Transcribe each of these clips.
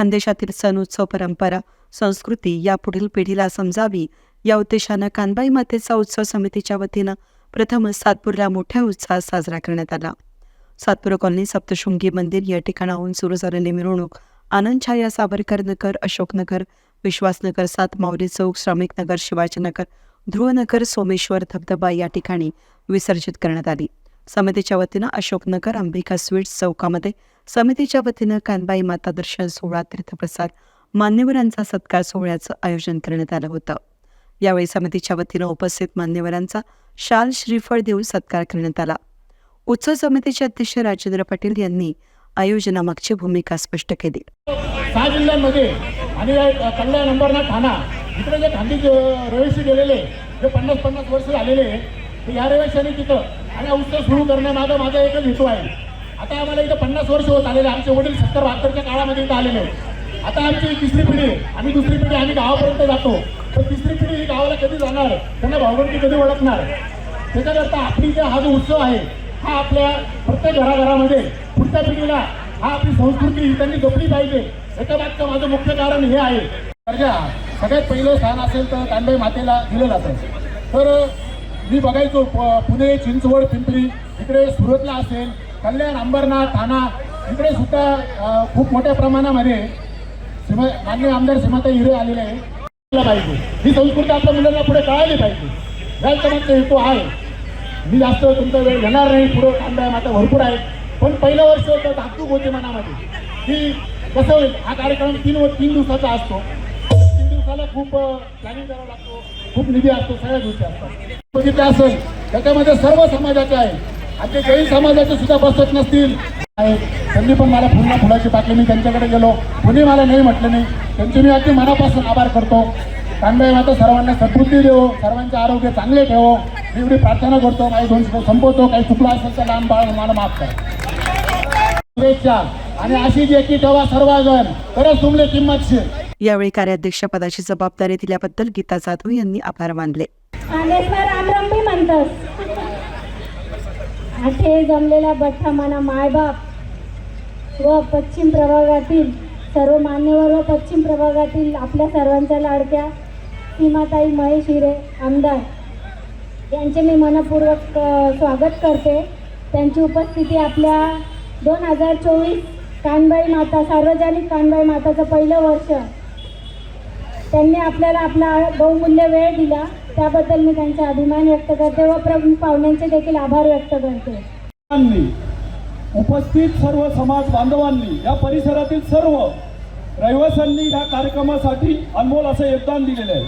खानदेशातील सण उत्सव परंपरा संस्कृती या पुढील पिढीला समजावी. या उद्देशानं कानबाई मातेचा उत्सव समितीच्या वतीनं प्रथमच सातपूरला मोठ्या उत्साहात साजरा करण्यात आला. सातपूर कॉलनी सप्तशृंगी मंदिर या ठिकाणाहून सुरू झालेली मिरवणूक आनंद छाया सावरकर नगर अशोकनगर विश्वासनगर सात माऊली चौक श्रमिक नगर शिवाजीनगर ध्रुवनगर सोमेश्वर धबधबा या ठिकाणी विसर्जित करण्यात आली. समितीच्या वतीनं अशोकनगर अंबिका स्वीट्स चौकामध्ये समितीच्या वतीनं कानबाई माता दर्शन सोहळा तीर्थप्रसाद मान्यवरांचा सत्कार सोहळ्याचं आयोजन करण्यात आलं होतं. यावेळी समितीच्या वतीनं उपस्थित मान्यवरांचा शाल श्रीफळ देऊन सत्कार करण्यात आला. उत्सव समितीचे अध्यक्ष राजेंद्र पाटील यांनी आयोजनामागची भूमिका स्पष्ट केली. सहा जिल्ह्यांमध्ये आणि कल्याण अंबरनाथ ठाणा इकडे जे खांदी रहिवासी गेलेले जे पन्नास पन्नास वर्ष झालेले या रहिवाशांनी तिथं आणि उत्सव सुरू करण्यामागं माझा एकच हेतू आहे. आता आम्हाला इथं पन्नास वर्ष होत आलेले आमचे वडील सत्तर बहात्तरच्या काळामध्ये इथं आलेले आता आमची तिसरी पिढी आम्ही दुसरी पिढी आम्ही गावापर्यंत जातो. तर तिसरी पिढी ही गावाला कधी जाणार त्यांना भावगंती कधी ओळखणार त्याच्याकरता आपली जे हा जो उत्सव आहे हा आपल्या प्रत्येक घराघरामध्ये पुढच्या पिढीला हा आपली संस्कृती ही त्यांनी जपली पाहिजे. याच्या मागचं माझं मुख्य कारण हे आहे. दर्जा सगळ्यात पहिलं स्थान असेल तर कांबाई मातेला दिलं जातं. तर मी बघायचो प- पुणे चिंचवड पिंपरी. इकडे सुरतला असेल कल्याण अंबरनाथ ठाणा. इकडे सुद्धा खूप मोठ्या प्रमाणामध्ये सीमा मान्य आमदार सीमाताई हिरे आलेले आहे पाहिजे. ही संस्कृती आपल्या मुलांना पुढे कळाली पाहिजे. याचा हेतू आहे. मी जास्त तुमचा वेळ घेणार नाही पुढे कांदा माता भरपूर आहे पण पहिलं वर्ष तर धाकधूक होते मनामध्ये. की कसं होईल हा कार्यक्रम तीन व तीन दिवसाचा असतो. दिवसाला खूप प्लॅनिंग करावं लागतो. खूप निधी असतो सगळ्या गोष्टी असतात. बघितलं असेल त्याच्यामध्ये सर्व समाजाचे आहे. आमचे ते जैन समाजाचे सुद्धा बसत नसतील. त्यांनी पण मला पुन्हा फुलाची पाकली मी त्यांच्याकडे गेलो. कुणी मला नाही म्हटलं नाही. त्यांचे मी अगदी मनापासून आभार करतो. कांबाई माता सर्वांना सद्बुद्धी देवो. सर्वांचे आरोग्य चांगले ठेवो. मी एवढी प्रार्थना करतो. काही दोन संपवतो. काही चुकला असेल तर लहान बाळ मला माफ करा. आणि अशी जी एकी ठेवा सर्वजण. तरच तुमले किंमत यावेळी कार्याध्यक्षपदाची जबाबदारी दिल्याबद्दल गीता जाधव यांनी आभार मानले. आलेसला जमलेला बठ्ठा मना मायबाप. व पश्चिम प्रभागातील सर्व मान्यवर व पश्चिम प्रभागातील आपल्या सर्वांच्या लाडक्या सीमाताई महेश हिरे आमदार. यांचे मी मनपूर्वक स्वागत करते. त्यांची उपस्थिती आपल्या दोन हजार चोवीस कानबाई माता सार्वजनिक कानबाई माताचं पहिलं वर्ष. त्यांनी आपल्याला आपला बहुमूल्य वेळ दिला. त्याबद्दल मी त्यांचा अभिमान व्यक्त करते व प्रवीण पाहुण्यांचे देखील आभार व्यक्त करते. उपस्थित सर्व समाज बांधवांनी या परिसरातील सर्व रहिवाशांनी या कार्यक्रमासाठी अनमोल असं योगदान दिलेलं आहे.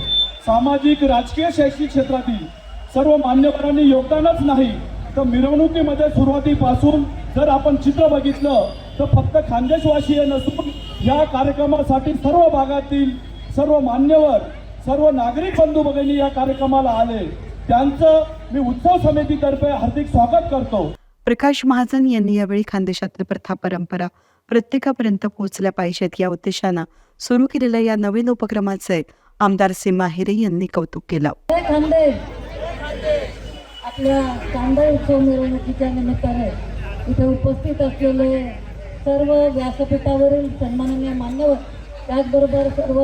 सामाजिक राजकीय शैक्षणिक क्षेत्रातील सर्व मान्यवरांनी योगदानच नाही तर मिरवणुकीमध्ये सुरुवातीपासून जर आपण चित्र बघितलं तर फक्त खानदेशवासीय नसून या कार्यक्रमासाठी सर्व भागातील सर्व मान्यवर सर्व नागरिक बंधू भगिनी या कार्यक्रमाला आले. त्यांचं मी उत्सव समितीतर्फे हार्दिक स्वागत करतो. प्रकाश महाजन यांनी यावेळी खानदेशातील प्रथा परंपरा प्रत्येकापर्यंत पोहोचल्या पाहिजेत या उद्देशानं सुरू केलेल्या या नवीन उपक्रमाचे आमदार सीमा हिरे यांनी कौतुक केलं. आपल्या कांदा उत्सव मिरवणुकीच्या निमित्ताने इथे उपस्थित असलेले सर्व व्यासपीठावरील सन्माननीय मान्यवर त्याचबरोबर सर्व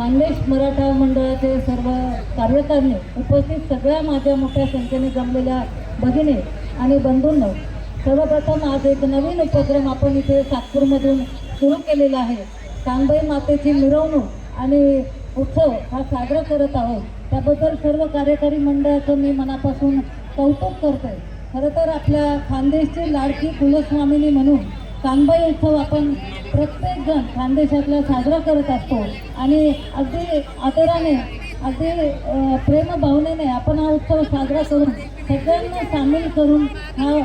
खानदेश मराठा मंडळाचे सर्व कार्यकारिणी उपस्थित सगळ्या माझ्या मोठ्या संख्येने जमलेल्या भगिनी आणि बंधूंना सर्वप्रथम आज एक नवीन उपक्रम आपण इथे सातपूरमधून सुरू केलेला आहे. कांबाई मातेची मिरवणूक आणि उत्सव हा साजरा करत आहोत. त्याबद्दल सर्व कार्यकारी मंडळाचं मी मनापासून कौतुक करते खरं तर आपल्या खानदेशची लाडकी कुलस्वामिनी म्हणून कानबाई उत्सव आपण प्रत्येक सण खानदेशातला साजरा करत असतो. आणि अगदी आदराने अगदी प्रेमभावनेने आपण हा उत्सव साजरा करून सगळ्यांना सामील करून हा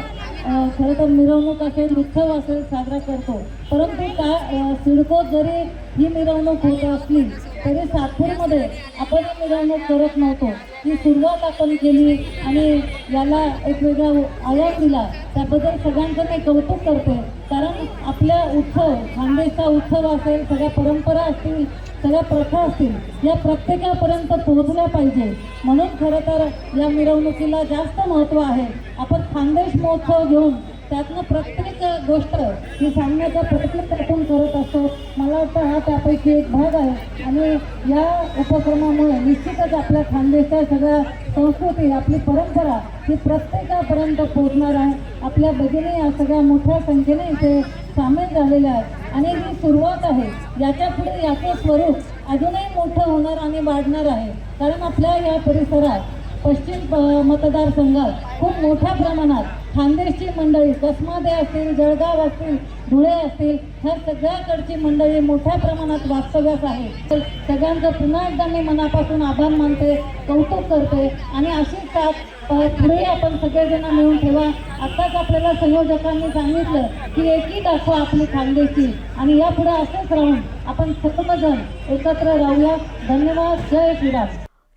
खरं तर मिरवणूक असेल उत्सव असेल साजरा करतो. परंतु का सिडको जरी ही मिरवणूक होत असली तरी सातपूरमध्ये आपण मिरवणूक करत नव्हतो. ही सुरुवात आपण केली आणि याला एक वेगळा आयाम दिला. त्याबद्दल सगळ्यांचं मी कौतुक करते. कारण आपल्या उत्सव खानदेशचा उत्सव असेल सगळ्या परंपरा असतील सगळ्या प्रथा असतील या प्रत्येकापर्यंत पोहोचल्या पाहिजे. म्हणून खरं तर या मिरवणुकीला जास्त महत्त्व आहे. आपण खानदेश महोत्सव घेऊन त्यातनं प्रत्येक गोष्ट ही सांगण्याचा प्रयत्न आपण करत असतो. मला वाटतं हा त्यापैकी एक भाग आहे. आणि या उपक्रमामुळे निश्चितच आपल्या खानदेशच्या सगळ्या संस्कृती आपली परंपरा ही प्रत्येकापर्यंत पोहोचणार आहे. आपल्या भगिनी या सगळ्या मोठ्या संख्येने इथे सामील झालेल्या आहेत. आणि ही सुरुवात आहे. याच्यापुढे याचं स्वरूप अजूनही मोठं होणार आणि वाढणार आहे. कारण आपल्या या परिसरात पश्चिम मतदारसंघात खूप मोठ्या प्रमाणात खानदेशची मंडळी कसमादे असतील जळगाव असतील धुळे असतील ह्या सगळ्याकडची मंडळी मोठ्या प्रमाणात वास्तव्यास आहे. तर सगळ्यांचं पुन्हा एकदा मी मनापासून आभार मानते कौतुक करते आणि अशीच साथ पुढे आपण सगळेजण मिळून ठेवा. आत्ताच आपल्याला संयोजकांनी सांगितलं की एकी दाखवा आपली खानदेशी आणि यापुढे असंच राहून आपण सर्वजण एकत्र राहूया. धन्यवाद. जय श्रीराम.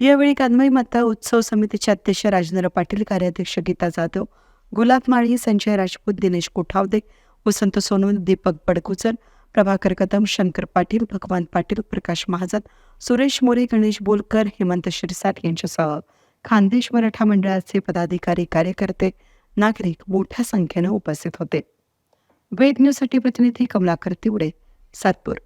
यावेळी कादमाई माता उत्सव समितीचे अध्यक्ष राजेंद्र पाटील कार्याध्यक्ष गीता जाधव गुलाब माळी संजय राजपूत दिनेश कोठावदे वसंत सोनवणे दीपक बडकुचर प्रभाकर कदम शंकर पाटील भगवान पाटील प्रकाश महाजन सुरेश मोरे गणेश बोलकर हेमंत शिरसाट यांच्यासह खानदेश मराठा मंडळाचे पदाधिकारी कार्यकर्ते नागरिक मोठ्या संख्येनं उपस्थित होते. वेद न्यूजसाठी प्रतिनिधी कमलाकर तिवडे सातपूर.